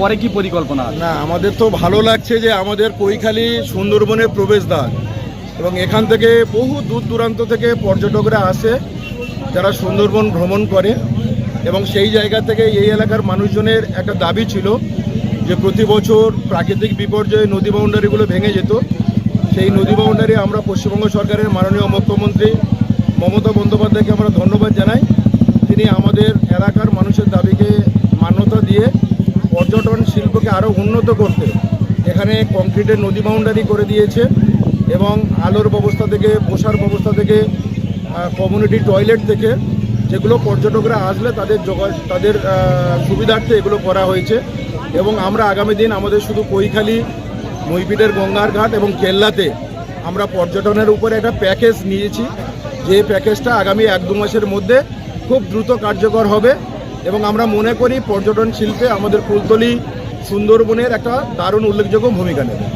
পরে কি পরিকল্পনা না, আমাদের তো ভালো লাগছে যে আমাদের কৈখালী সুন্দরবনের প্রবেশদ্বার এবং এখান থেকে বহু দূর দূরান্ত থেকে পর্যটকরা আসে, যারা সুন্দরবন ভ্রমণ করে এবং সেই জায়গা থেকে এই এলাকার মানুষজনের একটা দাবি ছিল যে প্রতি বছর প্রাকৃতিক বিপর্যয়ে নদী বাউন্ডারিগুলো ভেঙে যেত। সেই নদী বাউন্ডারি আমরা পশ্চিমবঙ্গ সরকারের মাননীয় মুখ্যমন্ত্রী মমতা বন্দ্যোপাধ্যায়কে আমরা ধন্যবাদ জানাই। তিনি আমাদের এলাকার মানুষের দাবিকে পর্যটন শিল্পকে আরও উন্নত করতে এখানে কংক্রিটের নদী বাউন্ডারি করে দিয়েছে এবং আলোর ব্যবস্থা থেকে, বসার ব্যবস্থা থেকে কমিউনিটি টয়লেট থেকে যেগুলো পর্যটকরা আসলে তাদের তাদের সুবিধার্থে এগুলো করা হয়েছে এবং আমরা আগামী দিন আমাদের শুধু কৈখালী মইপিটের গঙ্গার ঘাট এবং কেল্লাতে আমরা পর্যটনের উপরে একটা প্যাকেজ নিয়েছি। যে প্যাকেজটা আগামী এক দু মাসের মধ্যে খুব দ্রুত কার্যকর হবে। এবং আমরা মনে করি পর্যটন শিল্পে আমাদের ফুলতলি সুন্দরবনের একটা দারুণ উল্লেখযোগ্য ভূমিকা নেবে।